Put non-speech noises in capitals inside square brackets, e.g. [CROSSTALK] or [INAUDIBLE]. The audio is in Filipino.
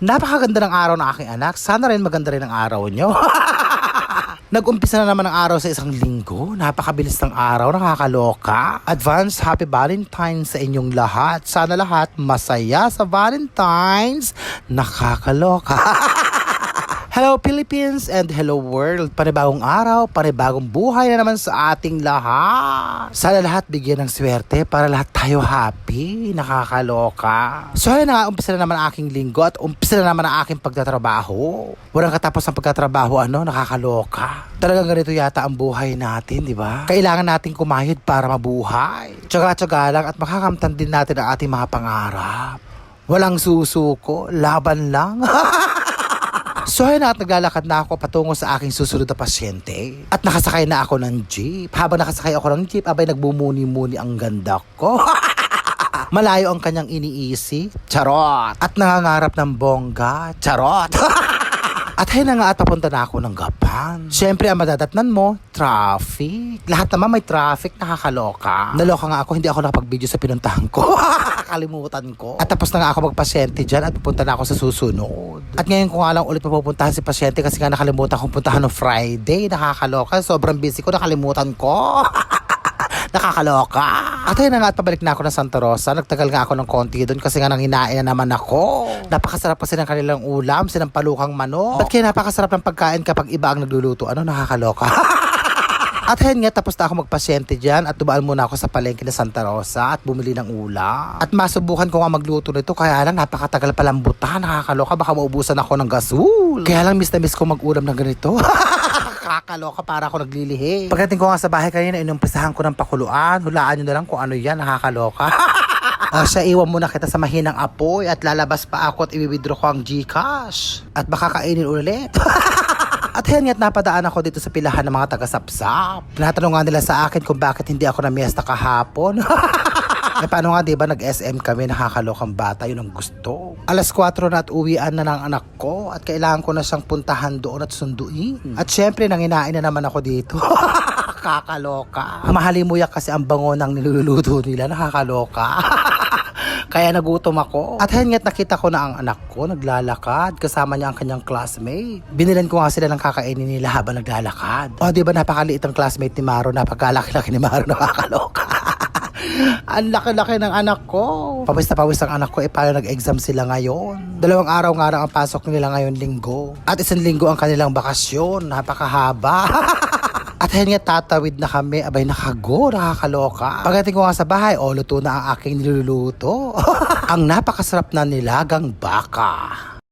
Napakaganda ng araw ng aking anak. Sana rin maganda rin ang araw nyo. [LAUGHS] Nag-umpisa na naman ang araw sa isang linggo. Napakabilis ng araw, nakakaloka. Advance Happy Valentine's sa inyong lahat. Sana lahat masaya sa Valentine's. Nakakaloka. [LAUGHS] Hello Philippines and hello world. Panibagong araw, panibagong buhay na naman sa ating lahat. Sana lahat bigyan ng swerte para lahat tayo happy. Nakakaloka. So ayun na nga, umpisa na naman ang aking linggo at umpisa na naman ang aking pagtatrabaho. Walang katapos ng pagtatrabaho, ano, nakakaloka. Talagang ganito yata ang buhay natin, di ba? Kailangan nating kumayod para mabuhay. Tsaga-tsaga lang at makakamtan din natin ang ating mga pangarap. Walang susuko, laban lang. [LAUGHS] So ayun na at naglalakad na ako patungo sa aking susunod na pasyente. At nakasakay na ako ng jeep. Habang nakasakay ako ng jeep, abay nagbumuni-muni ang ganda ko. [LAUGHS] Malayo ang kanyang iniisi. Charot. At nangangarap ng bongga. Charot. [LAUGHS] At ayun na nga at papunta na ako ng Gapan. Siyempre, ang madadatnan mo, traffic. Lahat naman may traffic, nakakaloka. Naloka nga ako, hindi ako nakapag-video sa pinuntahan ko. [LAUGHS] Kalimutan ko. At tapos na nga ako magpasyente dyan at pupunta na ako sa susunod. At ngayon ko nga lang ulit mapupuntahan si pasyente kasi nga nakalimutan kong puntahan no Friday. Nakakaloka. Sobrang busy ko, nakalimutan ko. [LAUGHS] Nakakaloka. At ayun na nga at pabalik na ako ng Santa Rosa. Nagtagal nga ako ng konti doon kasi nga nanginain na naman ako. Napakasarap kasi ng kanilang ulam, sinampalukang manok. At kaya napakasarap ng pagkain kapag iba ang nagluluto. Ano, nakakaloka. [LAUGHS] At ayun nga, tapos na ako magpasyente dyan at dumaan muna ako sa palengke ng Santa Rosa at bumili ng ulam. At masubukan ko nga magluto nito kaya lang napakatagal palang buta, nakakaloka, baka maubusan ako ng gasol. Kaya lang miss na miss ko mag-ulam ng ganito. [LAUGHS] Kakaloka para ako naglilihi. Pagdating ko nga sa bahay kanina, inumpisahan ko ng pakuluan. Hulaan nyo na lang kung ano yan, nakakaloka. O [LAUGHS] siya, iwan muna kita sa mahinang apoy at lalabas pa ako at i-withdraw ko ang Gcash. At baka kainin ulit. [LAUGHS] At hen nga't napadaan ako dito sa pilahan ng mga taga-sapsap. Tinatanong nga nila sa akin kung bakit hindi ako [LAUGHS] na miesta kahapon. Eh paano nga 'di ba nag-SM kami nakakalokang bata yun ang gusto. Alas 4 na at uwian na ng anak ko at kailangan ko na siyang puntahan doon at sunduin. At syempre nanginain na naman ako dito. [LAUGHS] Kakaloka. Mahalimuyak kasi ang bango ng niluluto nila nakakaloka. [LAUGHS] Kaya nagutom ako. At hen nga't nakita ko na ang anak ko naglalakad kasama niya ang kanyang classmate. Binilan ko nga sila ng kakainin nila habang naglalakad. O di ba napakaliit ang classmate ni Maro, napakalaki-laki ni Maro, [LAUGHS] nakakaloka. Ang laki-laki ng anak ko. Pawis na pawis ang anak ko, eh paano nag-exam sila ngayon? Dalawang araw nga lang ang pasok nila ngayon linggo. At isang linggo ang kanilang bakasyon, napakahaba. [LAUGHS] At ayun nga tatawid na kami, abay nakago, nakakaloka. Pagdating ko nga sa bahay, oh, luto na ang aking niluluto. [LAUGHS] ang napakasarap na nilagang baka.